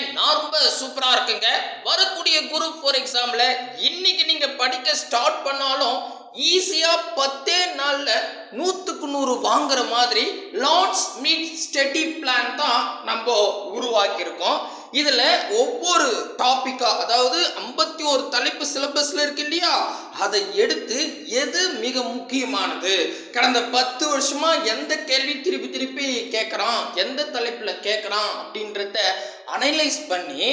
நான் ரொம்ப சூப்பராக இருக்குங்க? வரக்கூடிய குரூப் ஃபோர் எக்ஸாமில் இன்னைக்கு நீங்கள் படிக்க ஸ்டார்ட் பண்ணாலும் ஈஸியாக பத்தே நாளில் நூற்றுக்கு நூறு வாங்குற மாதிரி லார்ட்ஸ் மீட் ஸ்டடி பிளான் தான் நம்ம உருவாக்கியிருக்கோம். இதில் ஒவ்வொரு டாப்பிக்காக அதாவது ஐம்பத்தி ஒரு தலைப்பு சிலபஸில் இருக்கு இல்லையா? அதை எடுத்து எது மிக முக்கியமானது? கடந்த பத்து வருஷமாக எந்த கேள்வி திருப்பி திருப்பி கேட்குறான்? எந்த தலைப்பில் கேட்குறான்? அப்படின்றத அனலைஸ் பண்ணி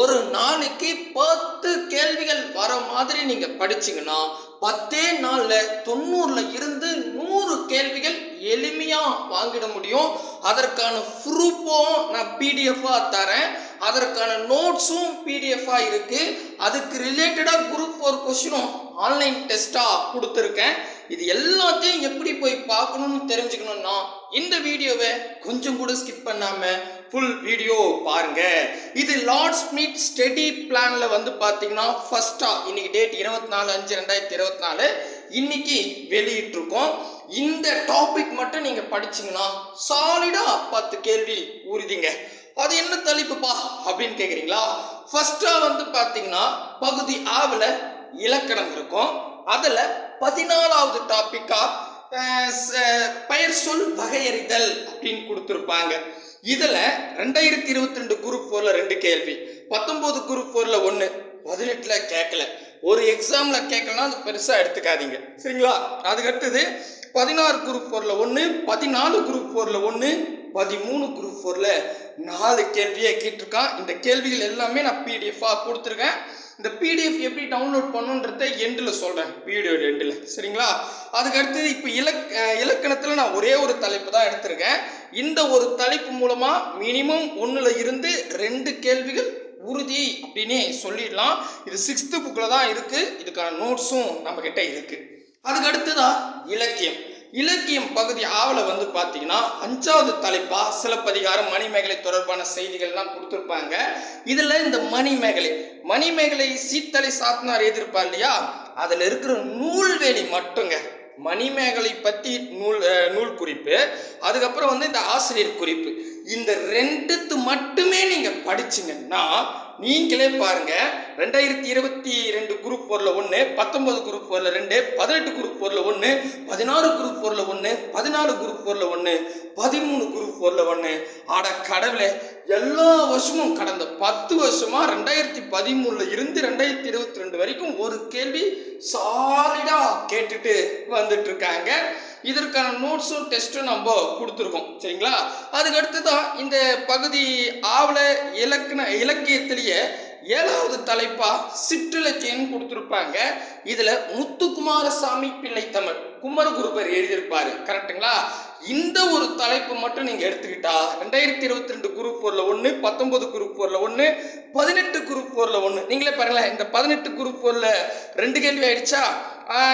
ஒரு நாளைக்கு பத்து கேள்விகள் வர மாதிரி நீங்க படிச்சீங்கன்னா பத்தே நாளில் தொண்ணூறில் இருந்து நூறு கேள்விகள் எளிமையாக வாங்கிட முடியும். அதற்கான ப்ரூஃபும் நான் பிடிஎஃபாக தரேன். அதற்கான நோட்ஸும் பிடிஎஃபாக இருக்குது அதுக்கு ரிலேட்டடாக குரூப் ஃபோர் கொஸ்டினும் ஆன்லைன் டெஸ்ட்டாக கொடுத்துருக்கேன். இது எல்லாத்தையும் எப்படி போய் பார்க்கணும்னு தெரிஞ்சுக்கணும்னா இந்த வீடியோவை கொஞ்சம் கூட ஸ்கிப் பண்ணாமல் ஃபுல் வீடியோ பாருங்க. இது லார்ட்ஸ் மீட் ஸ்டடி பிளான்ல வந்து பார்த்தீங்கன்னா ஃபர்ஸ்டா இன்னைக்கு டேட் இருபத்தி நாலு அஞ்சு ரெண்டாயிரத்தி இருபத்தி நாலு இன்னைக்கு வெளியிட்டிருக்கோம். இந்த டாபிக் மட்டும் நீங்க படிச்சீங்கன்னா சாலிடா பத்து கேள்வி உறுதிங்க அது என்ன தலைப்புப்பா அப்படின்னு கேக்குறீங்களா? ஃபர்ஸ்டா வந்து பாத்தீங்கன்னா பகுதி ஆவில் இலக்கணம் இருக்கும். அதுல பதினாலாவது டாபிக்கா பெயர் சொல் வகையறிதல் அப்படின்னு கொடுத்துருப்பாங்க. இதில் ரெண்டாயிரத்தி இருபத்தி ரெண்டு குரூப் ஃபோரில் ரெண்டு கேள்வி பத்தொம்போது குரூப் ஃபோரில் ஒன்று பதினெட்டில் கேட்கல ஒரு எக்ஸாமில் கேட்கலனா அது பெருசாக எடுத்துக்காதீங்க. சரிங்களா? அதுக்கடுத்தது பதினாறு குரூப் ஃபோரில் ஒன்று பதினாலு குரூப் ஃபோரில் ஒன்று பதிமூணு குரூப் ஃபோரில் நாலு கேள்வியை கேட்டிருக்கான். இந்த கேள்விகள் எல்லாமே நான் பிடிஎஃபாக கொடுத்துருக்கேன். இந்த பிடிஎஃப் எப்படி டவுன்லோட் பண்ணுன்றத எண்டில் சொல்கிறேன் வீடியோ எண்டில் சரிங்களா? அதுக்கடுத்து இப்போ இலக் இலக்கணத்தில் நான் ஒரே ஒரு தலைப்பு தான் எடுத்திருக்கேன். இந்த ஒரு தலைப்பு மூலமாக மினிமம் ஒன்றில் இருந்து ரெண்டு கேள்விகள் உறுதி அப்படின்னே சொல்லிடலாம். இது சிக்ஸ்த்து புக்கில் தான் இருக்குது இதுக்கான நோட்ஸும் நம்மக்கிட்ட இருக்குது அதுக்கு அடுத்ததா இலக்கியம். இலக்கியம் பகுதி ஆவல வந்து பார்த்தீங்கன்னா அஞ்சாவது தலைப்பா சிலப்பதிகாரம் மணிமேகலை தொடர்பான செய்திகள்லாம் கொடுத்துருப்பாங்க. இதில் இந்த மணிமேகலை மணிமேகலை சீத்தலை சாத்தனார் எழுதியிருப்பார் இல்லையா? அதில் இருக்கிற நூல்வேலி மட்டுங்க. மணிமேகலை பற்றி நூல் நூல் குறிப்பு அதுக்கப்புறம் வந்து இந்த ஆசிரியர் குறிப்பு. இந்த ரெண்டுத்து மட்டுமே நீங்கள் படிச்சீங்கன்னா நீங்களே பாருங்க ரெண்டாயிரத்தி இருபத்தி ரெண்டு குரூப் ஃபோரில் ஒன்று பத்தொன்பது குரூப் ஃபோரில் ரெண்டு பதினெட்டு குரூப் ஃபோரில் ஒன்று பதினாறு குரூப் ஃபோரில் ஒன்று பதினாலு குரூப் ஃபோரில் ஒன்று பதிமூணு குரூப் ஃபோரில் ஒன்று ஆட கடவுளே எல்லா வருஷமும் கடந்த பத்து வருஷமா ரெண்டாயிரத்தி பதிமூணுல இருந்து ரெண்டாயிரத்தி இருபத்தி ரெண்டு வரைக்கும் ஒரு கேள்வி சாலிடா கேட்டுட்டு வந்துட்டு இருக்காங்க இதற்கான நோட்ஸும் டெஸ்ட்டும் நம்ம கொடுத்துருக்கோம். சரிங்களா? அதுக்கு அடுத்ததான் இந்த பகுதி ஆவல இலக்கண இலக்கியத்திலேயே ஏழாவது தலைப்பா சிற்றிலக்கியம் கொடுத்துருப்பாங்க. இதுல முத்துக்குமாரசாமி பிள்ளை தமிழ் குமரகுருபர் எழுதியிருப்பாரு. கரெக்ட்டுங்களா இந்த ஒரு தலைப்பு மட்டும் நீங்க எடுத்துக்கிட்டா ரெண்டாயிரத்தி இருபத்தி ரெண்டு குரூப் போர்ல ஒன்று பத்தொன்பது குரூப் போர்ல ஒன்று பதினெட்டு குரூப் போர்ல ஒன்று நீங்களே பாருங்களேன் இந்த பதினெட்டு குரூப் போர்ல ரெண்டு கேள்வி ஆயிடுச்சா?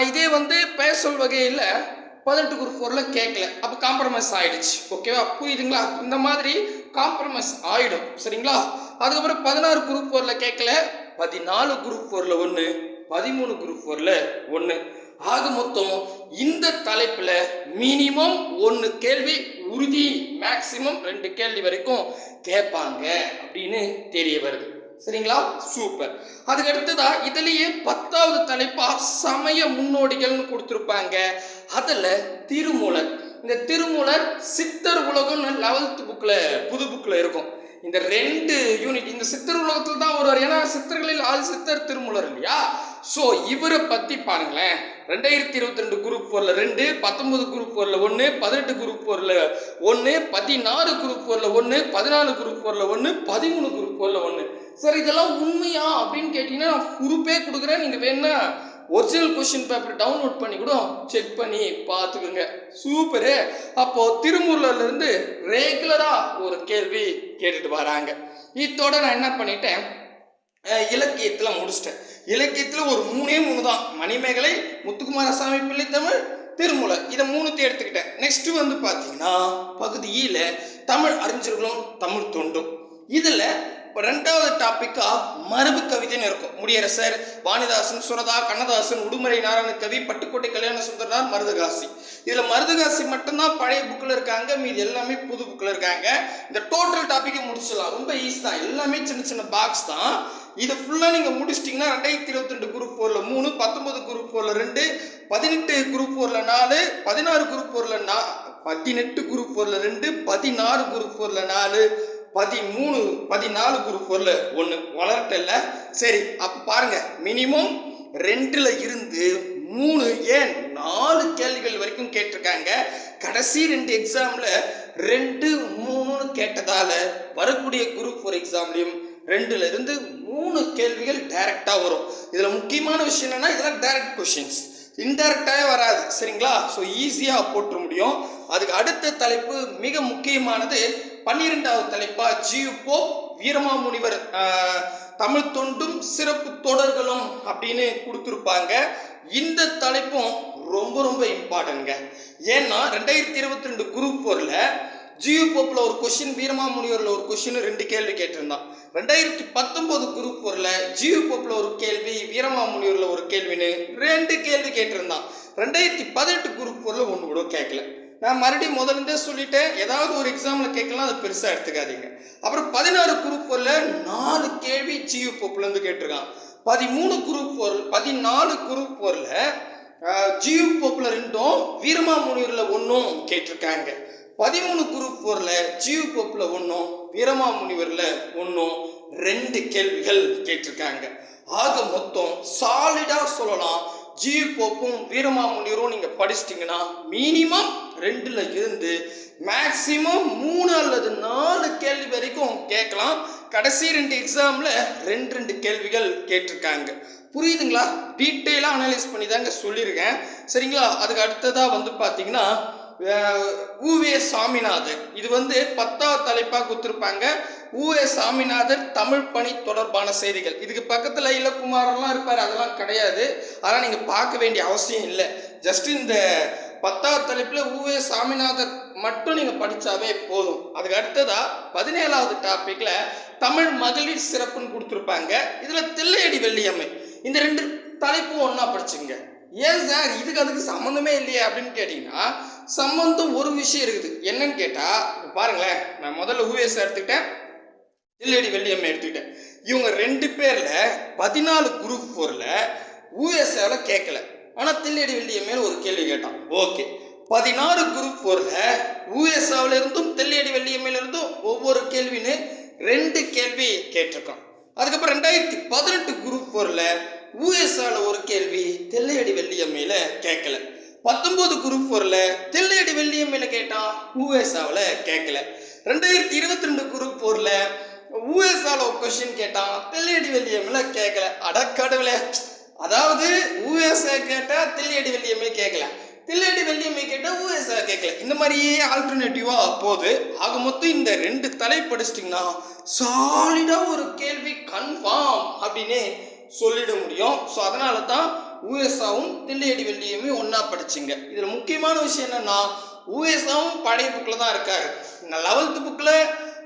இதே வந்து பெயர் சொல் வகையில் பதினெட்டு குரூப் ஃபோரில் கேட்கல அப்போ காம்ப்ரமைஸ் ஆயிடுச்சு. ஓகேவா புரியுதுங்களா? இந்த மாதிரி காம்ப்ரமைஸ் ஆயிடும். சரிங்களா? அதுக்கப்புறம் பதினாறு குரூப் ஃபோரில் கேட்கல. பதினாலு குரூப் ஃபோரில் ஒன்று பதிமூணு குரூப் ஃபோரில் ஒன்று ஆக மொத்தம் இந்த தலைப்பில் மினிமம் ஒன்று கேள்வி உறுதி மேக்சிமம் ரெண்டு கேள்வி வரைக்கும் கேட்பாங்க அப்படின்னு தெரிய வருது. சரிங்களா? சூப்பர் அதுக்கு அடுத்ததா இதுலயே பத்தாவது தலைப்பா சமய முன்னோடிகள்னு கொடுத்துருப்பாங்க. அதில் திருமூலர். இந்த திருமூலர் சித்தர் உலகம்னு லெவல்த் புக்கில் புது புக்கில் இருக்கும். இந்த ரெண்டு யூனிட் இந்த சித்தர் உலகத்தில் தான் வருவார். ஏன்னா சித்தர்களில் ஆள் சித்தர் திருமூலர் இல்லையா? ஸோ இவரை பற்றி பாருங்களேன். ரெண்டாயிரத்தி இருபத்தி ரெண்டு குரூப் ஃபோரில் ரெண்டு பத்தொன்பது குரூப் ஃபோரில் ஒன்று பதினெட்டு குரூப் ஃபோரில் ஒன்று பதினாறு குரூப் ஃபோரில் ஒன்று பதினாலு குரூப் ஃபோரில் ஒன்று பதிமூணு குரூப் ஃபோரில் ஒன்று சார் இதெல்லாம் உண்மையா அப்படின்னு கேட்டிங்கன்னா நான் குரூப்பே கொடுக்குறேன். நீங்கள் வேணா ஒரிஜினல் கொஷின் பேப்பர் டவுன்லோட் பண்ணி கூட செக் பண்ணி பார்த்துக்குங்க. சூப்பரு. அப்போ திருமூர்லேருந்து ரெகுலராக ஒரு கேள்வி கேட்டுட்டு வராங்க. இதோட நான் என்ன பண்ணிட்டேன்? இலக்கியத்தில் முடிச்சிட்டேன். இலக்கியத்தில் ஒரு மூணே மூணு தான். மணிமேகலை முத்துக்குமாரசாமி பிள்ளை தமிழ் இதை மூணுத்தையும் எடுத்துக்கிட்டேன். நெக்ஸ்ட் வந்து பார்த்தீங்கன்னா பகுதியில் தமிழ் அறிஞர்களும் தமிழ் தொண்டும். இதில் ரெண்டாவது டாப்பிக்காக மரபு கவிதைன்னு இருக்கும். முடியரசர் வாணிதாசன் சுரதா கண்ணதாசன் உடுமலை நாராயண கவி பட்டுக்கோட்டை கல்யாண சுந்தரனார் மருதகாசி. இதில் மருதகாசி மட்டும்தான் பழைய புக்கில் இருக்காங்க. மீதி எல்லாமே புது புக்கில் இருக்காங்க. இந்த டோட்டல் டாப்பிக்கை முடிச்சிடலாம். ரொம்ப ஈஸி தான். எல்லாமே சின்ன சின்ன பாக்ஸ் தான். இதை ஃபுல்லாக நீங்கள் முடிச்சிட்டிங்கன்னா ரெண்டாயிரத்தி இருபத்தி ரெண்டு குரூப் ஃபோரில் மூணு பத்தொன்பது குரூப் ஃபோரில் ரெண்டு பதினெட்டு குரூப் ஃபோரில் நாலு பதினாறு குரூப் ஃபோரில் நா பதினெட்டு குரூப் ஃபோரில் ரெண்டு பதினாறு குரூப் ஃபோரில் நாலு பதிமூணு பதினாலு குரூப் ஃபோரில் ஒன்று வளர்ட்டல சரி அப்போ பாருங்க. மினிமம் ரெண்டில் இருந்து மூணு ஏன் நாலு கேள்விகள் வரைக்கும் கேட்டிருக்காங்க. கடைசி ரெண்டு எக்ஸாமில் ரெண்டு மூணுன்னு கேட்டதால் வரக்கூடிய குரூப் ஃபோர் எக்ஸாம்லையும் ரெண்டுலேருந்து மூணு கேள்விகள் டைரெக்டாக வரும். இதில் முக்கியமான விஷயம் என்னன்னா இதெல்லாம் டைரக்ட் கொஷின்ஸ் இன்டைரக்டாகவே வராது. சரிங்களா? ஸோ ஈஸியாக போட்டுற முடியும். அதுக்கு அடுத்த தலைப்பு மிக முக்கியமானது பன்னிரெண்டாவது தலைப்பா G U Pope Veeramamunivar Tamil தொண்டும் சிறப்பு தொடர்களும் அப்படின்னு கொடுத்துருப்பாங்க. இந்த தலைப்பும் ரொம்ப ரொம்ப இம்பார்ட்டன்ங்க ஏன்னா ரெண்டாயிரத்தி இருபத்தி ரெண்டு குரூப் ஃபோரில் ஜியு போப்பில் ஒரு கொஷின் வீரமாமுனிவரில் ஒரு கொஷின் ரெண்டு கேள்வி கேட்டிருந்தான். ரெண்டாயிரத்தி பத்தொம்போது குரூப் ஃபோரில் ஜியு போப்பில் ஒரு கேள்வி வீரமாமுனிவரில் ஒரு கேள்வின்னு ரெண்டு கேள்வி கேட்டிருந்தான். ரெண்டாயிரத்தி பதினெட்டு குரூப் ஃபோரில் ஒன்று கூட கேட்கல. நான் மறுபடியும் முதல்ல இருந்தே சொல்லிட்டேன். ஏதாவது ஒரு எக்ஸாமில் கேட்கலாம் அது பெருசாக எடுத்துக்காதீங்க. அப்புறம் பதினாறு குரூப் ஃபோரில் நாலு கேள்வி ஜியு போப்லேருந்து கேட்டிருக்கான். பதிமூணு குரூப் ஃபோர் பதினாலு குரூப் ஃபோரில் ஜியு போப்பில் ரெண்டும் வீரமாமுனிவரில் ஒன்றும் கேட்டிருக்காங்க. பதிமூணு குரூப் ஃபோரில் ஜியு போப்பில் ஒன்றும் வீரமாமுனிவரில் ஒன்றும் ரெண்டு கேள்விகள் கேட்டிருக்காங்க. ஆக மொத்தம் சாலிடாக சொல்லலாம். ஜியு போப்பும் வீரமாமுனிவரும் நீங்கள் படிச்சிட்டிங்கன்னா மினிமம் ரெண்டில் இருந்து மேக்ஸிமம் மூணு அல்லது நாலு கேள்வி வரைக்கும் கேட்கலாம். கடைசி ரெண்டு எக்ஸாமில் ரெண்டு ரெண்டு கேள்விகள் கேட்டிருக்காங்க. புரியுதுங்களா? டீட்டெயிலாக அனலைஸ் பண்ணி தாங்க சொல்லியிருக்கேன். சரிங்களா? அதுக்கு அடுத்ததாக வந்து பார்த்தீங்கன்னா ஊவே சாமிநாதர் இது வந்து பத்தாவது தலைப்பாக கொடுத்துருப்பாங்க. ஊவே சாமிநாதர் தமிழ் பணி தொடர்பான செய்திகள். இதுக்கு பக்கத்தில் இலக்குமாரெல்லாம் இருப்பார். அதெல்லாம் கிடையாது. அதெல்லாம் நீங்கள் பார்க்க வேண்டிய அவசியம் இல்லை. ஜஸ்ட் இந்த பத்தாவது தலைப்பில் ஊவே சாமிநாதர் மட்டும் நீங்கள் படித்தாவே போதும். அதுக்கு அடுத்ததாக பதினேழாவது டாப்பிக்கில் தமிழ் மகளிர் சிறப்புன்னு கொடுத்துருப்பாங்க. இதில் தில்லையடி வெள்ளியம்மை. இந்த ரெண்டு தலைப்பும் ஒன்றா படிச்சுங்க ஏன் சார்? இதுக்கு அதுக்கு சம்மந்தமே இல்லையே அப்படின்னு கேட்டிங்கன்னா சம்மந்தம் ஒரு விஷயம் இருக்குது. என்னன்னு கேட்டால் பாருங்களேன் நான் முதல்ல ஊஎஸ் எடுத்துக்கிட்டேன் தில்லையடி வெள்ளியம்மை எடுத்துக்கிட்டேன். இவங்க ரெண்டு பேரில் பதினாலு குரூப் ஃபோரில் ஊஎஸ்ஏவில் கேட்கல ஆனால் தில்லேடி வெள்ளியம்மையில் ஒரு கேள்வி கேட்டான். ஓகே. பதினாறு குரூப் ஃபோரில் யூஎஸ்ஏவில் இருந்தும் தெல்லியடி வெள்ளியம்மையில இருந்தும் ஒவ்வொரு கேள்வின்னு ரெண்டு கேள்வி கேட்டிருக்கான். அதுக்கப்புறம் ரெண்டாயிரத்தி பதினெட்டு குரூப் ஃபோரில் யூஎஸ்ஏவில் ஒரு கேள்வி தில்லையடி வெள்ளியம்மையில் கேட்கல பத்தொன்பது குரூப் ஃபோரில் தில்லையடி வெள்ளியம்மையில் கேட்டான் யூஎஸ்ஆவில் கேட்கல ரெண்டாயிரத்தி இருபத்தி ரெண்டு குரூப் ஃபோரில் யூஎஸ்ஆல ஒரு கொஸ்டின் கேட்டான் தில்லையடி வெள்ளியம்மையில் கேட்கல அடக்கடவுளே அதாவது யூஎஸ்ஏ கேட்டால் தில்லியடி வெள்ளியம்மை கேட்கல தில்லையடி வெள்ளியம்மை கேட்டால் யூஎஸ்ஏ கேட்கல இந்த மாதிரியே ஆல்டர்னேட்டிவாக போகுது. ஆக மொத்தம் இந்த ரெண்டு தலை படிச்சிட்டிங்கன்னா சாலிடாக ஒரு கேள்வி கன்ஃபார்ம் அப்படின்னு சொல்லிட முடியும். ஸோ அதனால தான் யூஎஸ்ஆவும் தில்லியடி வெள்ளியுமே ஒன்றா படிச்சிங்க. இதில் முக்கியமான விஷயம் என்னன்னா யூஎஸ்ஆவும் பழைய புக்கில் தான் இருக்காரு. லெவல்த்து புக்கில்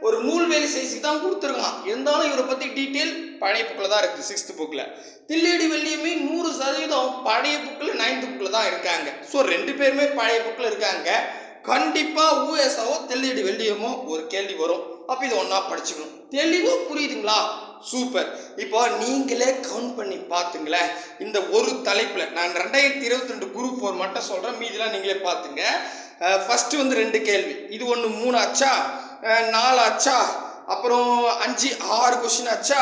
ஒரு நூல்வேலி சைஸுக்கு தான் கொடுத்துருக்கான். இருந்தாலும் இவரை பற்றி டீட்டெயில் பழைய புக்கில் தான் இருக்குது சிக்ஸ்த்து புக்கில் தில்லியடி வெள்ளியுமே நூறு சதவீதம் பழைய புக்கில் நைன்த்து புக்கில் தான் இருக்காங்க. ஸோ ரெண்டு பேருமே பழைய புக்கில் இருக்காங்க. கண்டிப்பாக யூஎஸ்ஆவோ தில்லியடி வெள்ளியமோ ஒரு கேள்வி வரும். அப்போ இது ஒன்றா படிச்சுக்கணும். தெளிவாக புரியுதுங்களா? சூப்பர் இப்போ நீங்களே கவுண்ட் பண்ணி பார்த்துங்களேன் இந்த ஒரு தலைப்பில் நான் ரெண்டாயிரத்தி இருபத்தி ரெண்டு குரூப் ஃபோர் மட்டும் சொல்கிறேன் மீதிலாம் நீங்களே பார்த்துங்க ஃபஸ்ட்டு வந்து ரெண்டு கேள்வி. இது ஒன்று மூணு ஆச்சா? நாலு ஆச்சா? அப்புறம் அஞ்சு ஆறு கொஷின் ஆச்சா?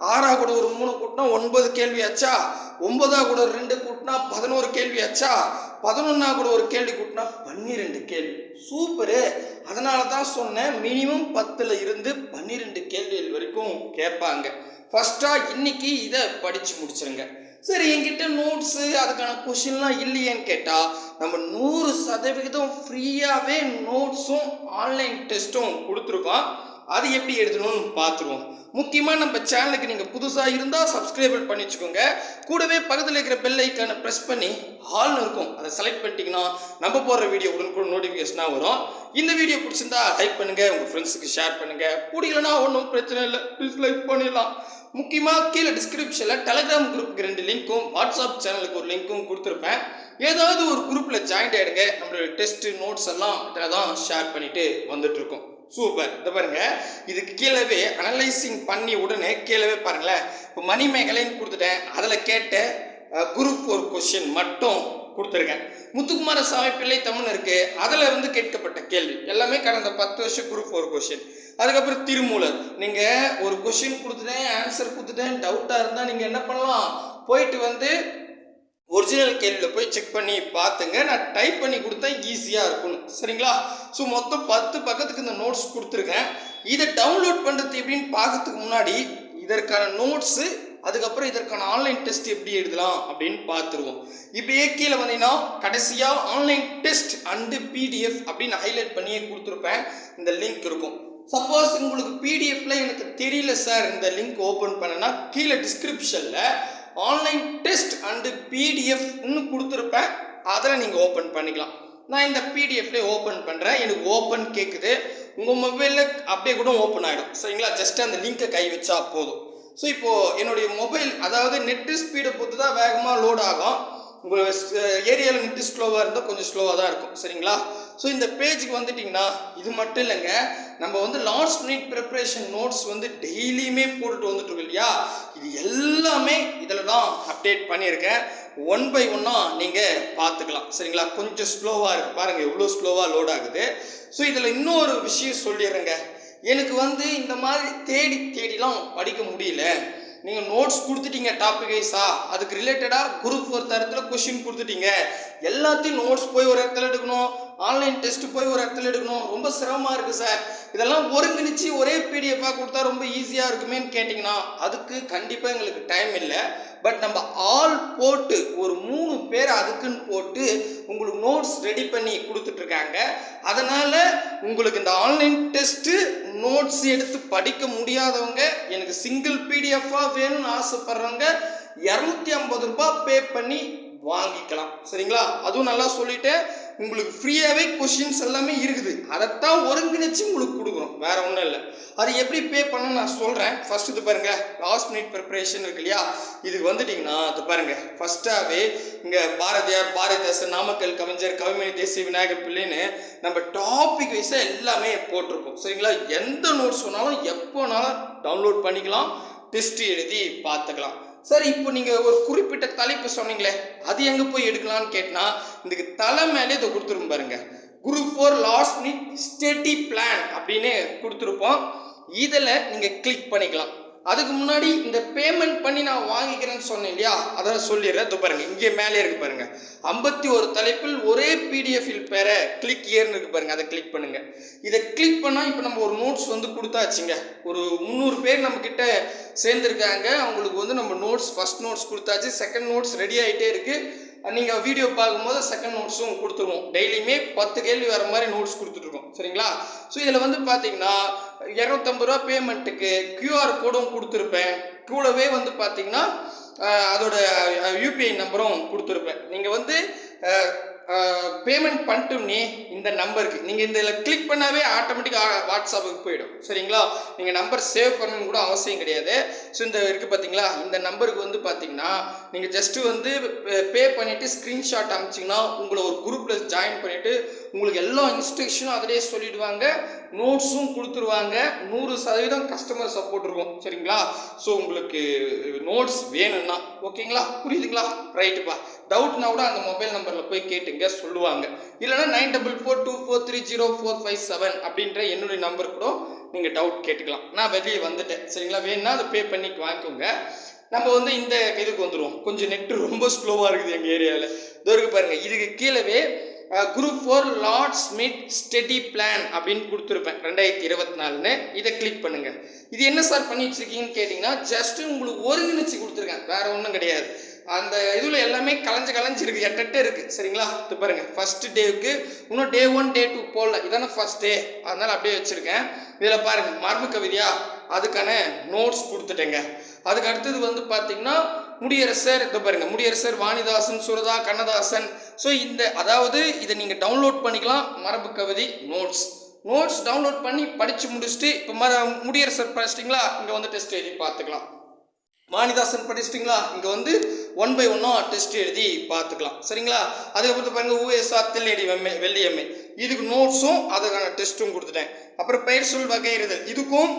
ஆறா கூட ஒரு மூணு கூட்டினா ஒன்பது கேள்வி ஆச்சா? ஒன்பதா கூட ஒரு ரெண்டு கூட்டினா பதினோரு கேள்வி ஆச்சா? பதினொன்னா கூட ஒரு கேள்வி கூட்டினா பன்னிரெண்டு கேள்வி. சூப்பரு. அதனால தான் சொன்னேன் மினிமம் பத்தில் இருந்து பன்னிரெண்டு கேள்விகள் வரைக்கும் கேட்பாங்க. ஃபஸ்ட்டாக இன்னைக்கு இதை படித்து முடிச்சிருங்க. சரி என்கிட்ட நோட்ஸு அதுக்கான கொஷின்லாம் இல்லையேன்னு கேட்டால் நம்ம நூறு சதவிகிதம் ஃப்ரீயாகவே நோட்ஸும் ஆன்லைன் டெஸ்ட்டும் கொடுத்துருக்கோம். அது எப்படி எழுதணும்னு பார்த்துருவோம். முக்கியமாக நம்ம சேனலுக்கு நீங்கள் புதுசாக இருந்தால் சப்ஸ்கிரைபர் பண்ணி வச்சுக்கோங்க. கூடவே பக்கத்தில் இருக்கிற பெல் ஐக்கானை ப்ரெஸ் பண்ணி ஹால்னு இருக்கும். அதை செலக்ட் பண்ணிட்டீங்கன்னா நம்ம போடுற வீடியோ உடனுக்குடன் நோட்டிஃபிகேஷனாக வரும். இந்த வீடியோ பிடிச்சிருந்தா லைக் பண்ணுங்கள் உங்கள் ஃப்ரெண்ட்ஸுக்கு ஷேர் பண்ணுங்கள் பிடிக்கலன்னா ஒன்றும் பிரச்சனை இல்லை. டிஸ்லைக் பண்ணிடலாம். முக்கியமாக கீழே டிஸ்கிரிப்ஷனில் டெலகிராம் குரூப்புக்கு ரெண்டு லிங்க்கும் வாட்ஸ்அப் சேனலுக்கு ஒரு லிங்க்கும் கொடுத்துருப்பேன். ஏதாவது ஒரு குரூப்பில் ஜாயின் ஆகிடுங்க நம்மளோட டெஸ்ட்டு நோட்ஸ் எல்லாம் இதில் தான் ஷேர் பண்ணிட்டு வந்துட்டு இருக்கோம் சூப்பர் இதை பாருங்க. இதுக்கு கீழவே அனலைசிங் பண்ணி உடனே கீழவே பாருங்களேன். இப்போ மணிமேகலைன்னு கொடுத்துட்டேன். அதில் கேட்ட குரூப் ஒரு கொஷின் மட்டும் கொடுத்துருக்கேன். முத்துக்குமார சாமி பிள்ளை தமிழ் இருக்கு. அதில் வந்து கேட்கப்பட்ட கேள்வி. எல்லாமே கடந்த பத்து வருஷம் குரூப் ஒரு கொஷின் அதுக்கப்புறம் திருமூலர். நீங்கள் ஒரு கொஷின் கொடுத்துட்டேன் ஆன்சர் கொடுத்துட்டேன் டவுட்டாக இருந்தால் நீங்கள் என்ன பண்ணலாம்? போயிட்டு வந்து ஒரிஜினல் கேள்வியில் போய் செக் பண்ணி பார்த்துங்க. நான் டைப் பண்ணி கொடுத்தா ஈஸியாக இருக்கணும் சரிங்களா? ஸோ மொத்தம் பத்து பக்கத்துக்கு இந்த நோட்ஸ் கொடுத்துருக்கேன். இதை டவுன்லோட் பண்ணுறது எப்படின்னு பார்க்கறதுக்கு முன்னாடி இதற்கான நோட்ஸு அதுக்கப்புறம் இதற்கான ஆன்லைன் டெஸ்ட் எப்படி எழுதலாம் அப்படின்னு பார்த்துருவோம். இப்படியே கீழே வந்தீங்கன்னா கடைசியாக ஆன்லைன் டெஸ்ட் அண்டு பிடிஎஃப் அப்படின்னு ஹைலைட் பண்ணியே கொடுத்துருப்பேன். இந்த லிங்க் இருக்கும். சப்போஸ் உங்களுக்கு பிடிஎஃப்ல எனக்கு தெரியல சார் இந்த லிங்க் ஓப்பன் பண்ணனா கீழே டிஸ்கிரிப்ஷனில் ஆன்லைன் டெஸ்ட் அண்டு பிடிஎஃப்னு கொடுத்துருப்பேன். அதில் நீங்கள் ஓப்பன் பண்ணிக்கலாம். நான் இந்த பிடிஎஃப்ல ஓப்பன் பண்ணுறேன் எனக்கு ஓப்பன் கேட்குது உங்கள் மொபைலில் அப்படியே கூட ஓப்பன் ஆகிடும் சரிங்களா? ஜஸ்ட் அந்த லிங்கை கை வச்சா போதும். ஸோ இப்போது என்னுடைய மொபைல் அதாவது நெட்டு ஸ்பீடை பொறுத்து தான் வேகமாக லோட் ஆகும். உங்கள் ஏரியாவில் நெட்டு ஸ்லோவாக இருந்தால் கொஞ்சம் ஸ்லோவாக தான் இருக்கும். சரிங்களா? ஸோ இந்த பேஜுக்கு வந்துட்டிங்கன்னா இது மட்டும் இல்லைங்க. நம்ம வந்து லாஸ்ட் மினிட் ப்ரிப்பரேஷன் நோட்ஸ் வந்து டெய்லியுமே போட்டுட்டு வந்துட்டு இருக்கோம் இல்லையா? இது எல்லாமே இதில் தான் அப்டேட் பண்ணியிருக்கேன். ஒன் பை ஒன்னாக நீங்கள் பார்த்துக்கலாம். சரிங்களா? கொஞ்சம் ஸ்லோவாக இருக்குது பாருங்கள் எவ்வளோ ஸ்லோவாக லோட் ஆகுது. ஸோ இதில் இன்னொரு விஷயம் சொல்லிடுறேங்க. எனக்கு வந்து இந்த மாதிரி தேடி தேடிலாம் படிக்க முடியல. நீங்கள் நோட்ஸ் கொடுத்துட்டீங்க டாபிக் வைஸா அதுக்கு ரிலேட்டடாக குரூப் ஒரு தரத்தில் கொஷின் கொடுத்துட்டீங்க. எல்லாத்தையும் நோட்ஸ் போய் ஒரு இடத்துல எடுக்கணும் ஆன்லைன் டெஸ்ட் போய் ஒரு இடத்துல எடுக்கணும். ரொம்ப சிரமமாக இருக்குது சார் இதெல்லாம் ஒருங்கிணைச்சு ஒரே பிடிஎஃபாக கொடுத்தா ரொம்ப ஈஸியாக இருக்குமேன்னு கேட்டிங்கன்னா அதுக்கு கண்டிப்பாக எங்களுக்கு டைம் இல்லை. பட் நம்ம ஆல் போட்டு ஒரு மூணு பேர் அதுக்குன்னு போட்டு உங்களுக்கு நோட்ஸ் ரெடி பண்ணி கொடுத்துட்ருக்காங்க. அதனால் உங்களுக்கு இந்த ஆன்லைன் டெஸ்ட்டு நோட்ஸ் எடுத்து படிக்க முடியாதவங்க எனக்கு சிங்கிள் பிடிஎஃபாக வேணும்னு ஆசைப்பட்றவங்க இரநூத்தி ஐம்பது ரூபாய் பே பண்ணி வாங்கிக்கலாம். சரிங்களா? அதுவும் நல்லா சொல்லிட்டேன். உங்களுக்கு ஃப்ரீயாகவே கொஷின்ஸ் எல்லாமே இருக்குது. அதைத்தான் ஒருங்கிணைச்சு உங்களுக்கு கொடுக்குறோம் வேற ஒன்றும் இல்லை. அது எப்படி பே பண்ண நான் சொல்கிறேன் ஃபர்ஸ்ட் இது பாருங்க லாஸ்ட் மினிட் ப்ரிப்பரேஷன் இருக்கு இல்லையா? இதுக்கு வந்துட்டிங்கன்னா அது பாருங்க. ஃபர்ஸ்டாகவே இங்கே பாரதியார் பாரதிதாசன் நாமக்கல் கவிஞர் கவிமணி தேசிய விநாயகர் பிள்ளைன்னு நம்ம டாபிக் வைஸாக எல்லாமே போட்டிருப்போம் சரிங்களா? எந்த நோட்ஸ் வேணாலும் எப்போனாலும் டவுன்லோட் பண்ணிக்கலாம் டெஸ்ட் எழுதி பார்த்துக்கலாம். சார் இப்போ நீங்கள் ஒரு குறிப்பிட்ட தலைப்பு சொன்னீங்களே அது எங்கே போய் எடுக்கலாம்னு கேட்டால் இதுக்கு தலை மேலே இதை கொடுத்துரும் பாருங்க. Group four last need study plan அப்படின்னு கொடுத்துருப்போம். இதில் நீங்கள் கிளிக் பண்ணிக்கலாம். அதுக்கு முன்னாடி இந்த பேமெண்ட் பண்ணி நான் வாங்கிக்கிறேன்னு சொன்னேன் இல்லையா? அதை சொல்லிடுறேன். இது பாருங்க இங்கே மேலே இருக்கு பாருங்க. ஐம்பத்தி ஒரு தலைப்பில் ஒரே பிடிஎஃபில் பெற கிளிக் ஏர்னு இருக்கு பாருங்க. அதை கிளிக் பண்ணுங்க. இதை கிளிக் பண்ணால் இப்போ நம்ம ஒரு நோட்ஸ் வந்து கொடுத்தாச்சுங்க. ஒரு முந்நூறு பேர் நம்ம கிட்ட சேர்ந்துருக்காங்க. அவங்களுக்கு வந்து நம்ம நோட்ஸ் ஃபர்ஸ்ட் நோட்ஸ் கொடுத்தாச்சு. செகண்ட் நோட்ஸ் ரெடி ஆகிட்டே இருக்கு. நீங்கள் வீடியோ பார்க்கும்போது செகண்ட் நோட்ஸும் கொடுத்துருவோம். டெய்லியுமே பத்து கேள்வி வர மாதிரி நோட்ஸ் கொடுத்துட்ருக்கோம் சரிங்களா? ஸோ இதில் வந்து பார்த்தீங்கன்னா இரநூத்தம்பது ரூபா பேமெண்ட்டுக்கு கியூஆர் கோடும் கொடுத்துருப்பேன். கூடவே வந்து பார்த்தீங்கன்னா அதோட யூபிஐ நம்பரும் கொடுத்துருப்பேன். நீங்கள் வந்து பேமெண்ட் பண்ணிட்டோம்னே இந்த நம்பருக்கு நீங்கள் இதில் கிளிக் பண்ணாவே ஆட்டோமேட்டிக்காக வாட்ஸ்அப்புக்கு போயிடும். சரிங்களா? நீங்கள் நம்பர் சேவ் பண்ணணும்னு கூட அவசியம் கிடையாது. ஸோ இந்த இருக்குது பார்த்தீங்களா? இந்த நம்பருக்கு வந்து பார்த்தீங்கன்னா நீங்கள் ஜஸ்ட்டு வந்து பே பண்ணிவிட்டு ஸ்க்ரீன்ஷாட் அனுப்பிச்சிங்கன்னா உங்களை ஒரு குரூப்பில் ஜாயின் பண்ணிவிட்டு உங்களுக்கு எல்லா இன்ஸ்ட்ரக்ஷனும் அதிலே சொல்லிடுவாங்க. நோட்ஸும் கொடுத்துருவாங்க. நூறு சதவீதம் கஸ்டமர் சப்போர்ட் இருக்கும். சரிங்களா? ஸோ உங்களுக்கு நோட்ஸ் வேணும்னா ஓகேங்களா புரியுதுங்களா? ரைட்டுப்பா டவுட்னா கூட அந்த மொபைல் நம்பரில் போய் கேட்டுங்க சொல்லுவாங்க. இல்லைனா nine double four two four three zero four five seven அப்படின்ற என்னுடைய நம்பர் கூட நீங்கள் டவுட் கேட்டுக்கலாம். நான் வெளியே வந்துட்டேன். சரிங்களா? வேணும்னா அதை பே பண்ணி வாங்கிக்கோங்க. நம்ம வந்து இந்த இதுக்கு வந்துடுவோம் கொஞ்சம் நெட்டு ரொம்ப ஸ்லோவாக இருக்குது எங்கள் ஏரியாவில் இதோ பாருங்கள் இதுக்கு கீழவே group four lords mid study plan அப்படின்னு கொடுத்துருப்பேன். ரெண்டாயிரத்தி இருபத்தி நாலுன்னு இதை கிளிக் பண்ணுங்கள் இது என்ன சார் பண்ணிட்டு இருக்கீங்கன்னு கேட்டிங்கன்னா ஜஸ்ட்டு உங்களுக்கு ஒருங்கிணைச்சு கொடுத்துருக்கேன். வேறு ஒன்றும் கிடையாது. அந்த இதில் எல்லாமே கலைஞ்சு கலைஞ்சிருக்கு எட்டு இருக்குது சரிங்களா? இது பாருங்க. ஃபர்ஸ்ட் டேவுக்கு இன்னும் டே ஒன் டே டூ போடல. இதானே ஃபர்ஸ்ட் டே அதனால் அப்படியே வச்சுருக்கேன். இதில் பாருங்க மர்ம கவிதையா? அதுக்கான நோட்ஸ் கொடுத்துட்டேங்க. அதுக்கு அடுத்தது வந்து பார்த்தீங்கன்னா முடியரசர் இதை பாருங்க. முடியரசர் வாணிதாசன் சுரதா கண்ணதாசன். ஸோ இந்த அதாவது இதை நீங்கள் டவுன்லோட் பண்ணிக்கலாம். மரபு கவிதை நோட்ஸ் நோட்ஸ் டவுன்லோட் பண்ணி படித்து முடிச்சுட்டு இப்போ ம முடியரசர் படிச்சிட்டிங்களா? இங்கே வந்து டெஸ்ட் எழுதி பார்த்துக்கலாம். வாணிதாசன் படிச்சிட்டிங்களா? இங்கே வந்து ஒன் பை ஒன்னாக டெஸ்ட் எழுதி பார்த்துக்கலாம். சரிங்களா? அதுக்கப்புறம் பாருங்க ஊஎஸ்ஆ தில்லேடி வெம்மை வெள்ளியம்மை இதுக்கு நோட்ஸும் அதுக்கான டெஸ்ட்டும் கொடுத்துட்டேன். அப்புறம் பெயர் சொல் வகையிறுதல் இதுக்கும்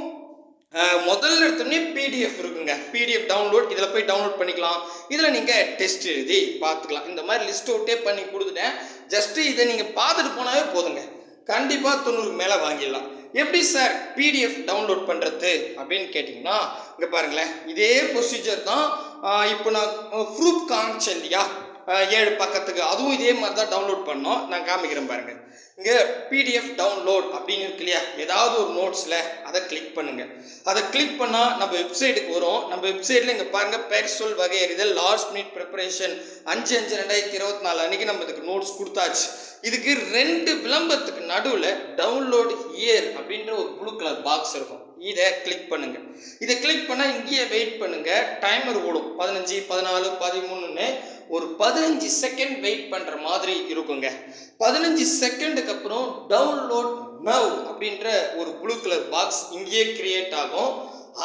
முதல்ல எடுத்தோடனே பிடிஎஃப் இருக்குங்க. பிடிஎஃப் டவுன்லோட் இதில் போய் டவுன்லோட் பண்ணிக்கலாம். இதில் நீங்கள் டெஸ்ட் எழுதி பார்த்துக்கலாம். இந்த மாதிரி லிஸ்ட் அவுட்டே பண்ணி கொடுத்துட்டேன். ஜஸ்ட்டு இதை நீங்கள் பார்த்துட்டு போனாவே போதுங்க. கண்டிப்பாக தொண்ணூறுக்கு மேலே வாங்கிடலாம். எப்படி சார் பிடிஎஃப் டவுன்லோட் பண்ணுறது அப்படின்னு கேட்டிங்கன்னா இங்கே பாருங்களேன் இதே ப்ரொசீஜர் தான் இப்போ நான் ப்ரூஃப் காமிச்சேன் இல்லையா? ஏழு பக்கத்துக்கு. அதுவும் இதே மாதிரி தான் டவுன்லோட் பண்ணோம். நான் காமிக்கிறேன் பாருங்கள் இங்கே பிடிஎஃப் டவுன்லோட் அப்படின்னு இருக்கு இல்லையா? ஏதாவது ஒரு நோட்ஸில் அதை கிளிக் பண்ணுங்கள் அதை கிளிக் பண்ணால் நம்ம வெப்சைட்டுக்கு வரும். நம்ம வெப்சைட்டில் இங்கே பாருங்கள் பெயர் சொல் வகை எறிதல் லாஸ்ட் மினிட் ப்ரிப்பரேஷன் அஞ்சு அஞ்சு ரெண்டாயிரத்தி இருபத்தி நாலு அன்னைக்கு நம்ம இதுக்கு நோட்ஸ் கொடுத்தாச்சு. இதுக்கு ரெண்டு விளம்பரத்துக்கு நடுவில் டவுன்லோட் இயர் அப்படின்ற ஒரு ப்ளூ கலர் பாக்ஸ் இருக்கும். இதை கிளிக் பண்ணுங்க. இதை கிளிக் பண்ணால் இங்கேயே வெயிட் பண்ணுங்க. டைமர் ஓடும். பதினஞ்சு பதினாலு பதிமூணுன்னு ஒரு பதினஞ்சு செகண்ட் வெயிட் பண்ணுற மாதிரி இருக்குங்க. பதினஞ்சு செகண்டுக்கு அப்புறம் டவுன்லோட் நவ் அப்படின்ற ஒரு ப்ளூ கலர் பாக்ஸ் இங்கேயே கிரியேட் ஆகும்.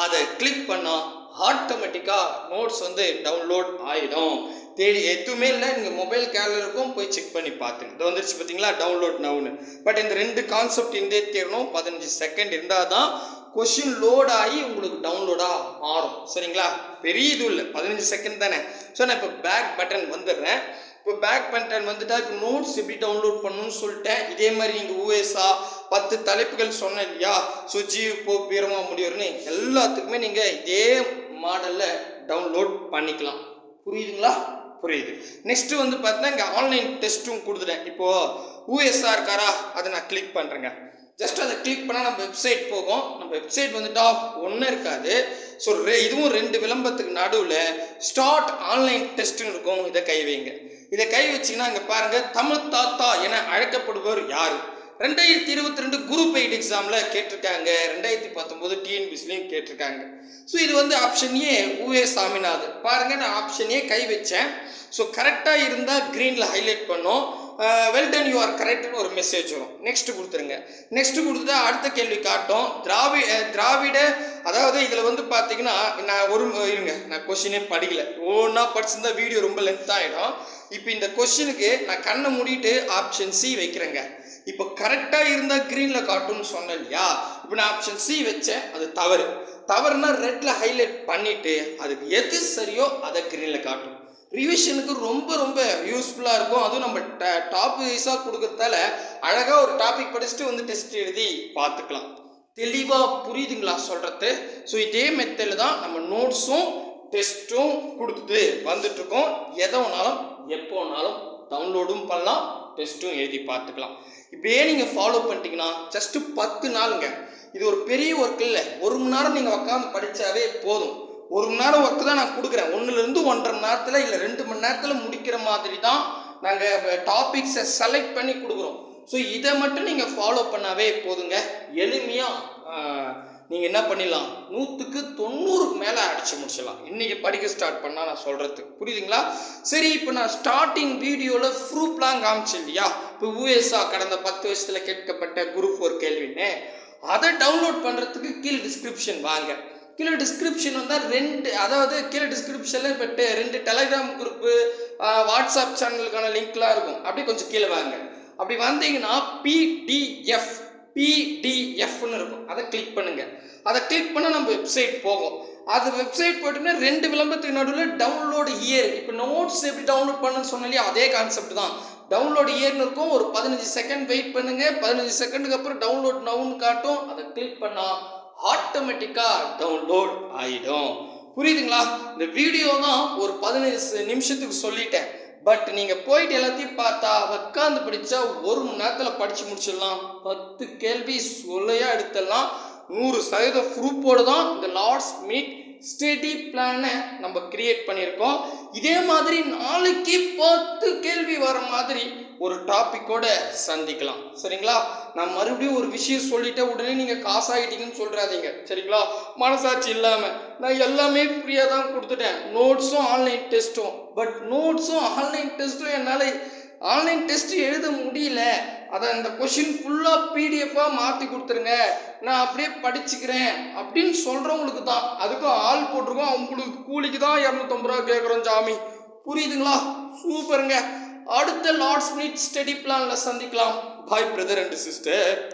அதை கிளிக் பண்ணால் ஆட்டோமேட்டிக்காக நோட்ஸ் வந்து டவுன்லோட் ஆகிடும் தேடி எதுவுமே இல்லை. நீங்கள் மொபைல் கேலருக்கும் போய் செக் பண்ணி பார்த்துங்க. இது வந்துருச்சு பார்த்தீங்களா டவுன்லோட் நவுன்னு பட் இந்த ரெண்டு கான்செப்ட் இருந்தே தேரணும். பதினஞ்சு செகண்ட் இருந்தால் தான் கொஷின் லோட் ஆகி உங்களுக்கு டவுன்லோடாக மாறும். சரிங்களா? பெரிய இது இல்லை. பதினஞ்சு செகண்ட் தானே. ஸோ நான் இப்போ பேக் பட்டன் வந்துடுறேன். இப்போ பேக் பட்டன் வந்துட்டா இப்போ நோட்ஸ் எப்படி டவுன்லோட் பண்ணணும்னு சொல்லிட்டேன். இதே மாதிரி நீங்கள் ஊஎஸ்ஆ பத்து தலைப்புகள் சொன்னேன் இல்லையா? சுஜி போ பீரமா முடியும்னு எல்லாத்துக்குமே நீங்கள் இதே மாடலில் டவுன்லோட் பண்ணிக்கலாம். புரியுதுங்களா? புரியுது. நெக்ஸ்ட்டு வந்து பார்த்தீங்கன்னா இங்கே ஆன்லைன் டெஸ்ட்டும் கொடுத்துட்டேன். இப்போது யூஎஸ்ஆ இருக்காரா? அதை நான் கிளிக் பண்ணுறேங்க ஜஸ்ட் அதை கிளிக் பண்ணால் நம்ம வெப்சைட் போகும். நம்ம வெப்சைட் வந்துட்டா ஒன்றும் இருக்காது. ஸோ ரெ இதுவும் ரெண்டு விளம்பரத்துக்கு நடுவில் ஸ்டார்ட் ஆன்லைன் டெஸ்ட்னு இருக்கும். இதை கை வைங்க. இதை கை வச்சிங்கன்னா இங்கே பாருங்கள் தமிழ் தாத்தா என அழைக்கப்படுபவர் யார்? ரெண்டாயிரத்தி இருபத்தி ரெண்டு குரூப் எயிட் எக்ஸாமில் கேட்டிருக்காங்க. ரெண்டாயிரத்தி பத்தொம்போது டிஎன்பிசிலையும் கேட்டிருக்காங்க. ஸோ இது வந்து ஆப்ஷன் ஏ ஊஏ சாமிநாதன். பாருங்கள் நான் ஆப்ஷன் ஏ கை வச்சேன். ஸோ கரெக்டாக இருந்தால் க்ரீனில் ஹைலைட் பண்ணோம். வெல் டன் யூ ஆர் கரெக்ட்னு ஒரு மெசேஜ் வரும். நெக்ஸ்ட் கொடுத்துருங்க. நெக்ஸ்ட் கொடுத்துட்டா அடுத்த கேள்வி காட்டும். திராவி uh, திராவிட அதாவது இதில் வந்து பார்த்தீங்கன்னா நான் ஒரு இருங்க நான் கொஷினே படிக்கல. ஒன்றா படிச்சிருந்தா வீடியோ ரொம்ப லென்த் ஆகிடும் இப்போ இந்த கொஷினுக்கு நான் கண்ணை மூடிட்டு ஆப்ஷன் சி வைக்கிறேங்க. இப்போ கரெக்டாக இருந்தால் க்ரீனில் காட்டும்னு சொன்னேன் இல்லையா? இப்போ நான் ஆப்ஷன் சி வச்சேன் அது தவறு. தவறுனா ரெட்டில் ஹைலைட் பண்ணிவிட்டு அதுக்கு எது சரியோ அதை க்ரீனில் காட்டும். ரிவிஷனுக்கு ரொம்ப ரொம்ப யூஸ்ஃபுல்லாக இருக்கும். அதுவும் நம்ம டாப் வைஸாக கொடுக்கறதால அழகாக ஒரு டாபிக் படிச்சுட்டு வந்து டெஸ்ட் எழுதி பார்த்துக்கலாம். தெளிவாக புரியுதுங்களா சொல்கிறது ஸோ இதே மெத்தடில் தான் நம்ம நோட்ஸும் டெஸ்ட்டும் கொடுத்துட்டு வந்துட்டுருக்கோம். எதை வேணாலும் எப்போ வேணாலும் டவுன்லோடும் பண்ணலாம் டெஸ்ட்டும் எழுதி பார்த்துக்கலாம். இப்படியே நீங்கள் ஃபாலோ பண்ணிட்டீங்கன்னா ஜஸ்ட்டு பத்து நாளுங்க. இது ஒரு பெரிய ஒர்க் இல்லை. ஒரு மணி நேரம் நீங்கள் உட்காந்து படித்தாவே போதும். ஒரு மணி நேரம் ஒர்க் தான் நான் கொடுக்குறேன். ஒன்றுலேருந்து ஒன்றரை மணி நேரத்தில் இல்லை ரெண்டு மணி நேரத்தில் முடிக்கிற மாதிரி தான் நாங்கள் டாபிக்ஸை செலக்ட் பண்ணி கொடுக்குறோம். ஸோ இதை மட்டும் நீங்கள் ஃபாலோ பண்ணாவே போதுங்க. எளிமையாக நீங்கள் என்ன பண்ணிடலாம்? நூற்றுக்கு தொண்ணூறுக்கு மேலே அடிச்சு முடிச்சிடலாம். இன்றைக்கி படிக்க ஸ்டார்ட் பண்ணால் நான் சொல்கிறதுக்கு புரியுதுங்களா? சரி இப்போ நான் ஸ்டார்டிங் வீடியோவில் ப்ரூஃப்லாம் காமிச்சேன் இல்லையா? இப்போ யூஎஸ்ஆ கடந்த பத்து வருஷத்தில் கேட்கப்பட்ட குரூப் ஒரு கேள்வின்னு. அதை டவுன்லோட் பண்ணுறதுக்கு கீழே டிஸ்கிரிப்ஷன் வாங்க. கீழே டிஸ்கிரிப்ஷன் வந்தால் ரெண்டு அதாவது கீழே டிஸ்கிரிப்ஷனில் இப்போ ரெண்டு டெலகிராம் குரூப்பு வாட்ஸ்அப் சேனலுக்கான லிங்க்லாம் இருக்கும். அப்படியே கொஞ்சம் கீழே வாங்க அப்படி வந்தீங்கன்னா பிடிஎஃப் பிடிஎஃப்னு இருக்கும். அதை கிளிக் பண்ணுங்க. அதை கிளிக் பண்ணால் நம்ம வெப்சைட் போகும். அது வெப்சைட் போயிட்டோம்னா ரெண்டு விளம்பரத்துக்கு நடுவில் டவுன்லோடு இயர் இப்போ நோட்ஸ் எப்படி டவுன்லோட் பண்ணுன்னு சொன்னாலே அதே கான்செப்ட் தான். டவுன்லோடு இயர்னு இருக்கும். ஒரு பதினஞ்சு செகண்ட் வெயிட் பண்ணுங்க. பதினஞ்சு செகண்டுக்கு அப்புறம் டவுன்லோட் நவுன்னு காட்டும். அதை கிளிக் பண்ணால் ஆட்டோமேட்டிக்காக டவுன்லோட் ஆகிடும் புரியுதுங்களா? இந்த வீடியோ தான் ஒரு பதினஞ்சு நிமிஷத்துக்கு சொல்லிட்டேன். பட் நீங்கள் போயிட்டு எல்லாத்தையும் பார்த்தா உட்காந்து படித்தா ஒரு மணி நேரத்தில் படித்து முடிச்சிடலாம். பத்து கேள்வி சொல்லையாக எடுத்துடலாம். நூறு சதவீத ப்ரூஃபோடு தான் இந்த லார்ட்ஸ் மீட் ஸ்டடி பிளானை நம்ம கிரியேட் பண்ணியிருக்கோம். இதே மாதிரி நாளைக்கு பத்து கேள்வி வர மாதிரி ஒரு டாப்பிக்கோட சந்திக்கலாம். சரிங்களா? நான் மறுபடியும் ஒரு விஷயம் சொல்லிட்டேன் உடனே நீங்கள் காசாகிட்டீங்கன்னு சொல்கிறாதீங்க சரிங்களா? மனசாட்சி இல்லாமல் நான் எல்லாமே ஃப்ரீயாக தான் கொடுத்துட்டேன். நோட்ஸும் ஆன்லைன் டெஸ்ட்டும் பட் நோட்ஸும் ஆன்லைன் டெஸ்ட்டும் என்னால் ஆன்லைன் டெஸ்ட் எழுத முடியல. அதை அந்த கொஷின் ஃபுல்லாக பிடிஎஃபாக மாற்றி கொடுத்துருங்க. நான் அப்படியே படிச்சுக்கிறேன். அப்படின்னு சொல்கிறவங்களுக்கு தான். அதுக்கும் ஆள் போட்டிருக்கோம். அவங்களுக்கு கூலிக்கு தான் இரநூத்தம்பது ரூபா கேட்குறோம் ஜாமி புரியுதுங்களா? சூப்பருங்க. அடுத்த லார்ட்ஸ் மீட் ஸ்டடி பிளானில் சந்திக்கலாம். பாய் பிரதர் அண்ட் சிஸ்டர்